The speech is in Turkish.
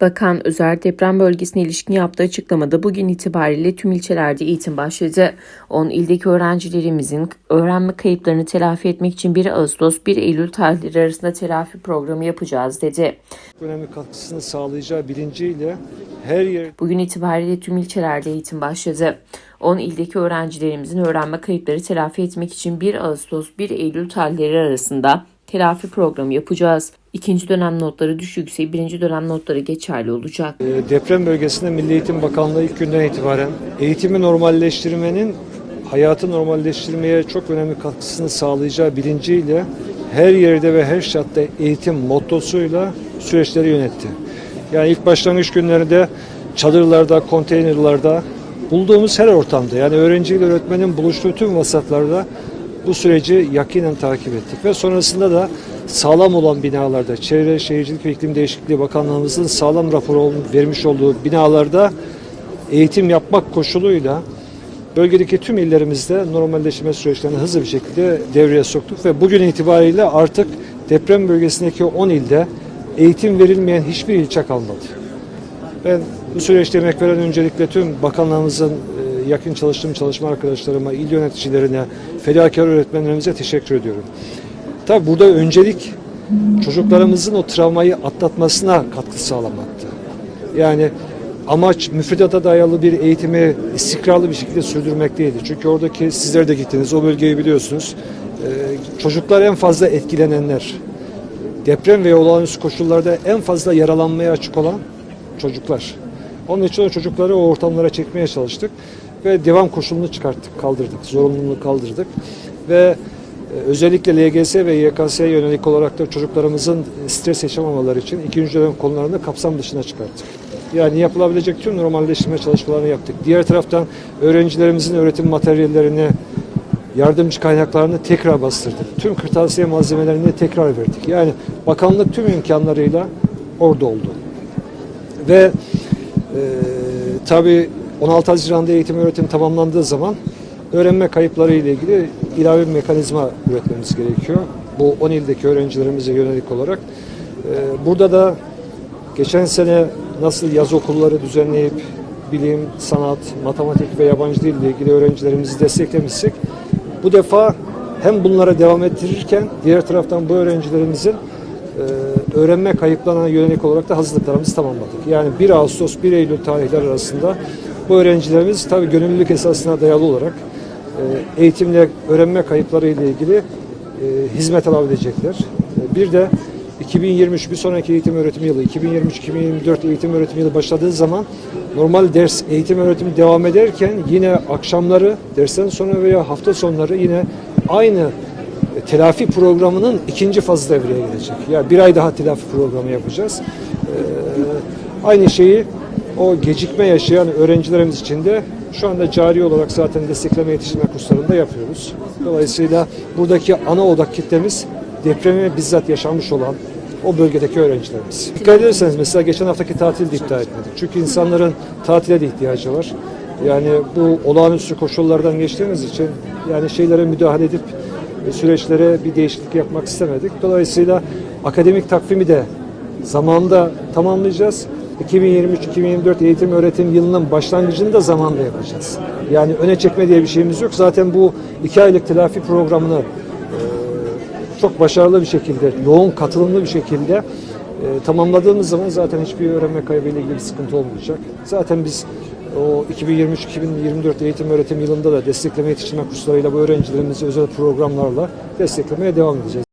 Bakan Özer deprem bölgesine ilişkin yaptığı açıklamada bugün itibariyle tüm ilçelerde eğitim başladı. 10 ildeki öğrencilerimizin öğrenme kayıplarını telafi etmek için 1 Ağustos 1 Eylül tarihleri arasında telafi programı yapacağız dedi. önemli katkısını sağlayacağı bilinciyle her yer Bugün itibariyle tüm ilçelerde eğitim başladı. 10 ildeki öğrencilerimizin öğrenme kayıpları telafi etmek için 1 Ağustos 1 Eylül tarihleri arasında telafi programı yapacağız. İkinci dönem notları düşükse birinci dönem notları geçerli olacak. e, deprem bölgesinde Milli Eğitim Bakanlığı ilk günden itibaren eğitimi normalleştirmenin hayatı normalleştirmeye çok önemli katkısını sağlayacağı bilinciyle her yerde ve her şartta eğitim mottosuyla süreçleri yönetti. Yani ilk başlangıç günlerinde çadırlarda, konteynerlarda bulduğumuz her ortamda yani öğrenciyle öğretmenin buluştuğu tüm vasatlarda bu süreci yakinen takip ettik ve sonrasında da sağlam olan binalarda, Çevre Şehircilik ve İklim Değişikliği Bakanlığımızın sağlam rapor ol- vermiş olduğu binalarda eğitim yapmak koşuluyla bölgedeki tüm illerimizde normalleşme süreçlerini hızlı bir şekilde devreye soktuk ve bugün itibariyle artık deprem bölgesindeki 10 ilde eğitim verilmeyen hiçbir ilçe kalmadı. Ben bu süreçte emek veren öncelikle tüm bakanlarımızın e, yakın çalıştığım çalışma arkadaşlarıma, il yöneticilerine, fedakar öğretmenlerimize teşekkür ediyorum. Tabi burada öncelik çocuklarımızın o travmayı atlatmasına katkı sağlamaktı. Yani amaç müfredata dayalı bir eğitimi istikrarlı bir şekilde sürdürmek değildi. Çünkü oradaki sizler de gittiniz, o bölgeyi biliyorsunuz. Ee, çocuklar en fazla etkilenenler. Deprem ve olağanüstü koşullarda en fazla yaralanmaya açık olan çocuklar. Onun için o çocukları o ortamlara çekmeye çalıştık ve devam koşulunu çıkarttık, kaldırdık, zorunluluğunu kaldırdık ve özellikle LGS ve YKS'ye yönelik olarak da çocuklarımızın stres yaşamamaları için ikinci dönem konularını kapsam dışına çıkarttık. Yani yapılabilecek tüm normalleştirme çalışmalarını yaptık. Diğer taraftan öğrencilerimizin öğretim materyallerini, yardımcı kaynaklarını tekrar bastırdık. Tüm kırtasiye malzemelerini tekrar verdik. Yani bakanlık tüm imkanlarıyla orada oldu. Ve e, tabii 16 Haziran'da eğitim öğretim tamamlandığı zaman öğrenme kayıpları ile ilgili ilave bir mekanizma üretmemiz gerekiyor. Bu 10 ildeki öğrencilerimize yönelik olarak. E, burada da geçen sene nasıl yaz okulları düzenleyip bilim, sanat, matematik ve yabancı dil ile ilgili öğrencilerimizi desteklemişsek bu defa hem bunlara devam ettirirken diğer taraftan bu öğrencilerimizin e, öğrenme kayıplarına yönelik olarak da hazırlıklarımızı tamamladık. Yani 1 Ağustos 1 Eylül tarihler arasında bu öğrencilerimiz tabii gönüllülük esasına dayalı olarak eğitimle öğrenme kayıpları ile ilgili e, hizmet alabilecekler. E, bir de 2023 bir sonraki eğitim öğretim yılı 2023-2024 eğitim öğretim yılı başladığı zaman normal ders eğitim öğretimi devam ederken yine akşamları dersten sonra veya hafta sonları yine aynı e, telafi programının ikinci fazı devreye girecek. Yani bir ay daha telafi programı yapacağız. Ee, aynı şeyi o gecikme yaşayan öğrencilerimiz için de şu anda cari olarak zaten destekleme yetiştirme kurslarında yapıyoruz. Dolayısıyla buradaki ana odak kitlemiz depremi bizzat yaşamış olan o bölgedeki öğrencilerimiz. Dikkat ederseniz mesela geçen haftaki tatili de iptal etmedik. Çünkü insanların tatile de ihtiyacı var. Yani bu olağanüstü koşullardan geçtiğimiz için yani şeylere müdahale edip e, süreçlere bir değişiklik yapmak istemedik. Dolayısıyla akademik takvimi de zamanında tamamlayacağız. 2023-2024 eğitim öğretim yılının başlangıcını da zamanla yapacağız. Yani öne çekme diye bir şeyimiz yok. Zaten bu iki aylık telafi programını e, çok başarılı bir şekilde, yoğun katılımlı bir şekilde e, tamamladığımız zaman zaten hiçbir öğrenme kaybıyla ilgili sıkıntı olmayacak. Zaten biz o 2023-2024 eğitim öğretim yılında da destekleme yetiştirme kurslarıyla bu öğrencilerimizi özel programlarla desteklemeye devam edeceğiz.